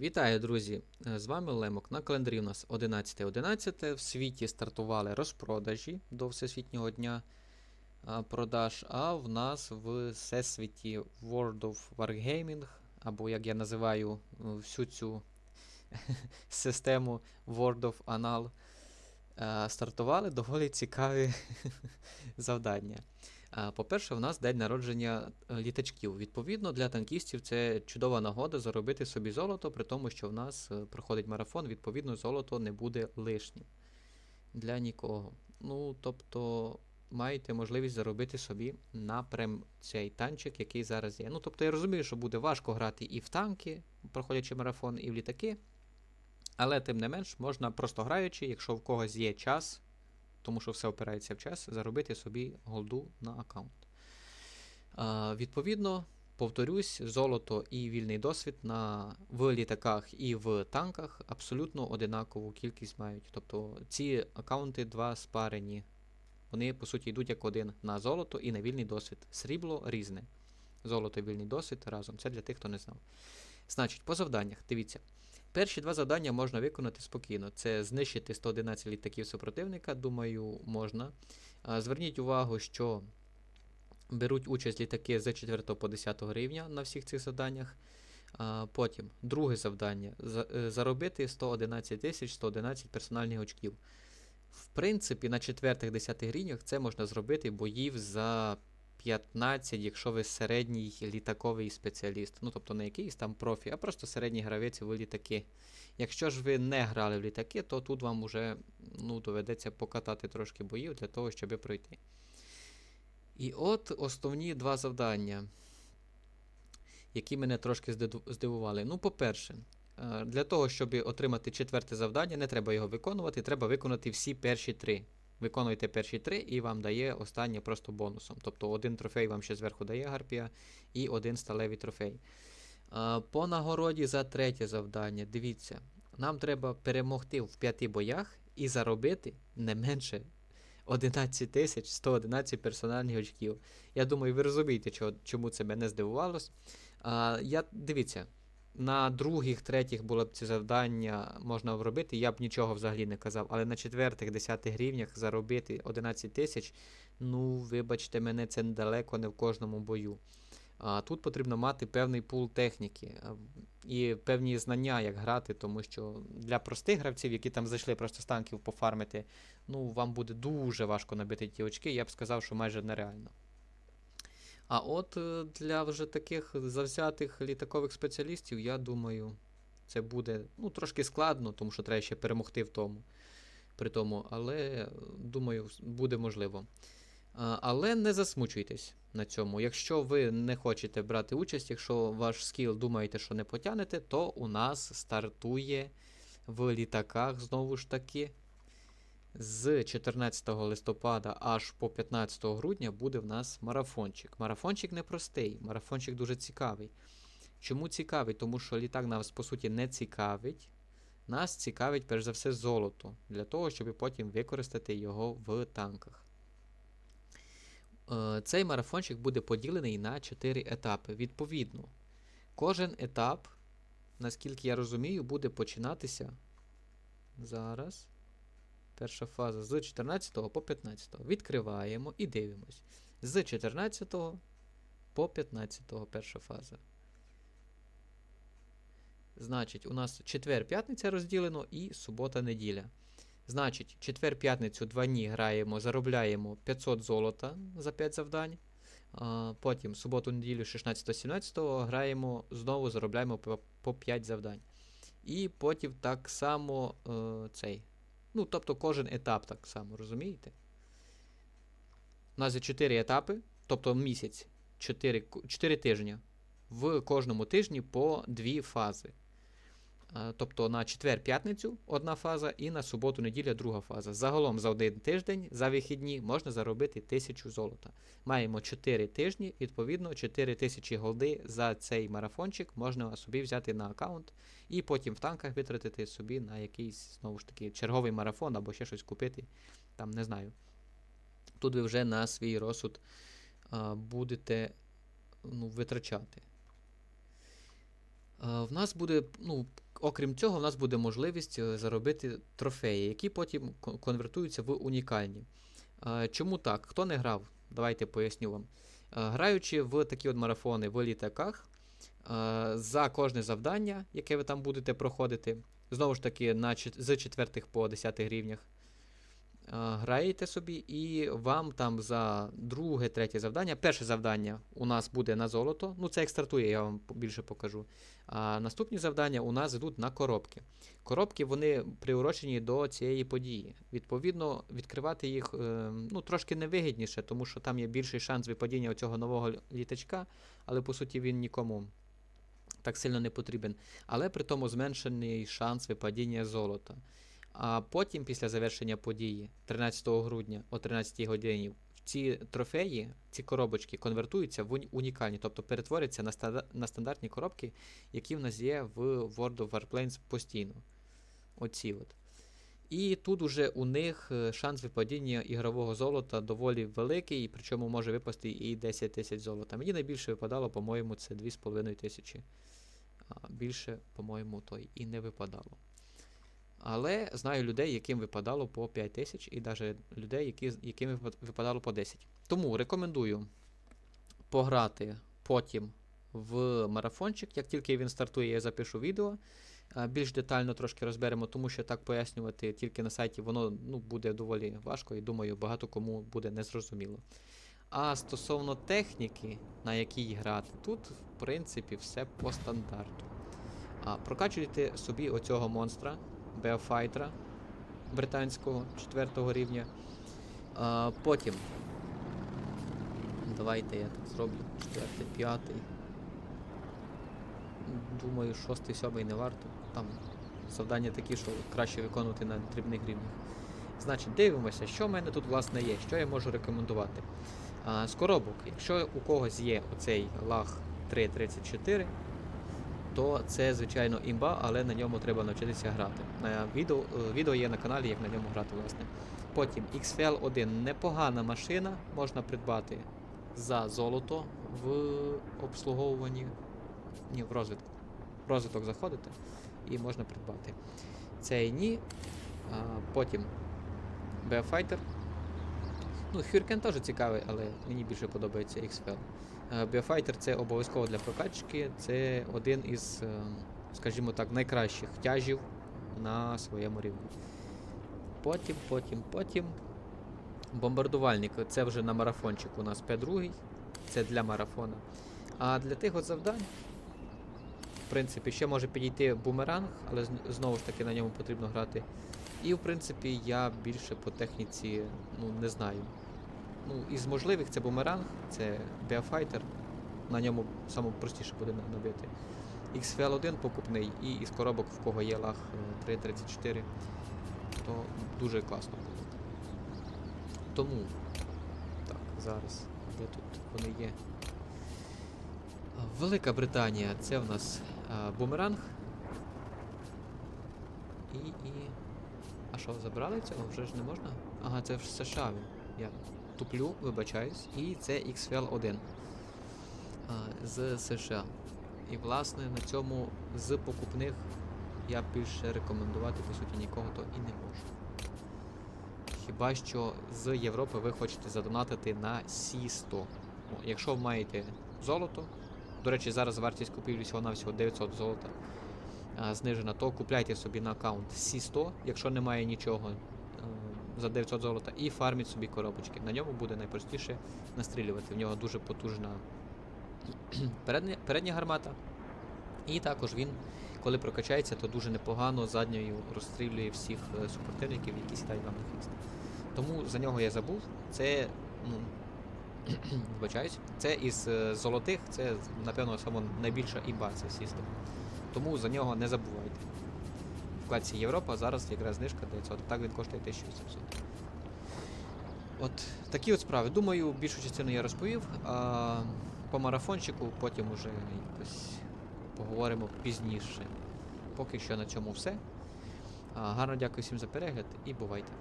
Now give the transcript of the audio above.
Вітаю, друзі! Е, З вами Лемок. На календарі у нас 11.11. В світі стартували розпродажі до Всесвітнього дня продаж, а в нас в всесвіті World of Wargaming, або як я називаю е, всю цю систему World of Anal, е, стартували доволі цікаві завдання. А, По-перше, в нас день народження е, літачків. Відповідно, для танкістів це чудова нагода заробити собі золото, при тому, що в нас е, проходить марафон, відповідно, золото не буде лишнім для нікого. Ну, тобто, маєте можливість заробити собі напрям цей танчик, який зараз є. Ну, тобто, я розумію, що буде важко грати і в танки, проходячи марафон, і в літаки. Але тим не менш, можна просто граючи, якщо в когось є час, тому що все опирається в час, заробити собі голду на аккаунт. Відповідно, повторюсь, золото і вільний досвід на, в літаках і в танках абсолютно одинакову кількість мають. Тобто ці аккаунти два спарені. Вони, по суті, йдуть як один на золото і на вільний досвід. Срібло різне. Золото і вільний досвід разом. Це для тих, хто не знав. Значить, по завданнях, дивіться. Перші два завдання можна виконати спокійно. Це знищити 111 літаків супротивника, думаю, можна. Зверніть увагу, що беруть участь літаки з 4 по 10 рівня на всіх цих завданнях. Потім, друге завдання е, заробити 111 тисяч 111 персональних очків. В принципі, на 4-10 рівнях це можна зробити боїв за 15, якщо ви середній літаковий спеціаліст. Ну, тобто не якийсь там профі, а просто середній гравець в літаки. Якщо ж ви не грали в літаки, то тут вам вже ну, доведеться покатати трошки боїв для того, щоб пройти. І от основні два завдання, які мене трошки здивували. Ну, по-перше, е, для того, щоб отримати четверте завдання, не треба його виконувати, треба виконати всі перші три. Виконуйте перші три, і вам дає останнє просто бонусом. Тобто один трофей вам ще зверху дає гарпія, і один сталевий трофей. По нагороді за третє завдання, дивіться, нам треба перемогти в п'яти боях і заробити не менше 11 тисяч 111 персональних очків. Я думаю, ви розумієте, чому це мене здивувалось. Я, дивіться, на других, третіх було б ці завдання можна робити, я б нічого взагалі не казав. Але на четвертих, десятих рівнях заробити 11 тисяч, ну, вибачте мене, це далеко не в кожному бою. А тут потрібно мати певний пул техніки і певні знання, як грати, тому що для простих гравців, які там зайшли просто з танків пофармити, ну, вам буде дуже важко набити ті очки, я б сказав, що майже нереально. А от е, для вже таких завзятих літакових спеціалістів, я думаю, це буде ну, трошки складно, тому що треба ще перемогти в тому. При тому, але е, думаю, буде можливо. Але не засмучуйтесь на цьому. Якщо ви не хочете брати участь, якщо ваш скіл думаєте, що не потягнете, то у нас стартує в літаках знову ж таки. З 14 листопада аж по 15 грудня буде в нас марафончик. Марафончик непростий, марафончик дуже цікавий. Чому цікавий? Тому що літак нас по суті не цікавить. Нас цікавить перш за все золото, для того, щоб потім використати його в танках. Е, Цей марафончик буде поділений на 4 етапи. Відповідно, кожен етап, наскільки я розумію, буде починатися зараз. Перша фаза з 14 по 15. Відкриваємо і дивимось. З 14 по 15 перша фаза. Значить, у нас четвер-п'ятниця розділено і субота-неділя. Значить, четвер-п'ятницю два дні граємо, заробляємо 500 золота за 5 завдань. Потім суботу-неділю 16-17 граємо, знову заробляємо по, по 5 завдань. І потім так само е, цей. Ну, тобто кожен етап так само, розумієте? У нас є 4 етапи, тобто місяць, 4, 4 тижні. В кожному тижні по 2 фази. А, Тобто на четвер-п'ятницю одна фаза і на суботу-неділя друга фаза. Загалом за один тиждень, за вихідні, можна заробити 1000 золота. Маємо 4 тижні, відповідно, 4000 голди за цей марафончик можна собі взяти на аккаунт і потім в танках витратити собі на якийсь, знову ж таки, черговий марафон або ще щось купити. Там не знаю. Тут ви вже на свій розсуд а, будете ну, витрачати. А, в нас буде ну, Окрім цього, у нас буде можливість е, заробити трофеї, які потім конвертуються в унікальні. Е, Чому так? Хто не грав? Давайте поясню вам. Е, Граючи в такі от марафони в літаках, за кожне завдання, яке ви там будете проходити, знову ж таки, на, з 4 по 10 рівнях, граєте собі, і вам там за друге, третє завдання. Перше завдання у нас буде на золото. Ну, це як стартує, я вам більше покажу. А наступні завдання у нас йдуть на коробки. Коробки вони приурочені до цієї події. Відповідно, відкривати їх е, ну, трошки невигідніше, тому що там є більший шанс випадіння цього нового літачка, але по суті він нікому так сильно не потрібен. Але при тому зменшений шанс випадіння золота. А потім, після завершення події, 13 грудня о 13 годині, ці трофеї, ці коробочки конвертуються в унікальні, тобто перетворяться на, станда- на стандартні коробки, які в нас є в World of Warplanes постійно. Оці от. І тут уже у них е, шанс випадіння ігрового золота доволі великий, причому може випасти і 10 тисяч золота. Мені найбільше випадало, по-моєму, це 2,5 тисячі. Більше, по-моєму, то і не випадало. Але знаю людей, яким випадало по 5 тисяч, і навіть людей, які, яким випад- випадало по 10. Тому рекомендую пограти потім в марафончик. Як тільки він стартує, я запишу відео. Більш детально трошки розберемо, тому що так пояснювати тільки на сайті воно ну, буде доволі важко і думаю, багато кому буде незрозуміло. А стосовно техніки, на якій грати, тут, в принципі, все по стандарту. А, прокачуйте собі оцього монстра, Беофайтера британського 4 рівня. А, потім. Давайте я так зроблю. 4, 5. Думаю, 6, 7 не варто. Там завдання такі, що краще виконувати на дрібних рівнях. Значить, дивимося, що в мене тут власне є, що я можу рекомендувати. А, з коробок, якщо у когось є оцей лаг 334, то це, звичайно, імба, але на ньому треба навчитися грати. Відео, е, відео є на каналі, як на ньому грати, власне. Потім XFL 1 непогана машина, можна придбати за золото в обслуговуванні. Ні, в розвитку. В розвиток заходите і можна придбати. Цей ні. А, потім Beofighter. Ну, Hurricane теж цікавий, але мені більше подобається XFL. Е, Beofighter це обов'язково для прокачки. Це один із, е, скажімо так, найкращих тяжів на своєму рівні. Потім, потім, потім. Бомбардувальник. Це вже на марафончик у нас П2. Це для марафона. А для тих от завдань, в принципі, ще може підійти бумеранг, але знову ж таки на ньому потрібно грати. І в принципі я більше по техніці ну, не знаю. Ну, із можливих це бумеранг, це Beofighter, на ньому саме простіше буде на- набити. XFL 1 покупний і із коробок, в кого є лаг е, 334, то дуже класно буде. Тому, так, зараз, де тут вони є? Велика Британія, це в нас а, бумеранг. І, і. А що, забрали цього? Вже ж не можна? Ага, це в США. Я туплю, вибачаюсь. І це XFL 1 з США. І власне на цьому з покупних я більше рекомендувати по суті нікого то і не можу. Хіба що з Європи ви хочете задонатити на C100. Якщо ви маєте золото, до речі, зараз вартість купівлі всього-навсього 900 золота знижена, то купляйте собі на аккаунт C100, якщо немає нічого за 900 золота, і фарміть собі коробочки. На ньому буде найпростіше настрілювати. В нього дуже потужна передня, передня гармата. І також він, коли прокачається, то дуже непогано задньою розстрілює всіх е, супротивників, які сідають вам на хвіст. Тому за нього я забув. Це, ну, вибачаюсь, це із е, золотих, це, напевно, найбільша імба, це сістем. Тому за нього не забувайте. Вкладці Європа зараз якраз знижка 900, так він коштує 1800. От такі от справи. Думаю, більшу частину я розповів. А по марафончику потім уже якось поговоримо пізніше. Поки що на цьому все. А, гарно дякую всім за перегляд і бувайте.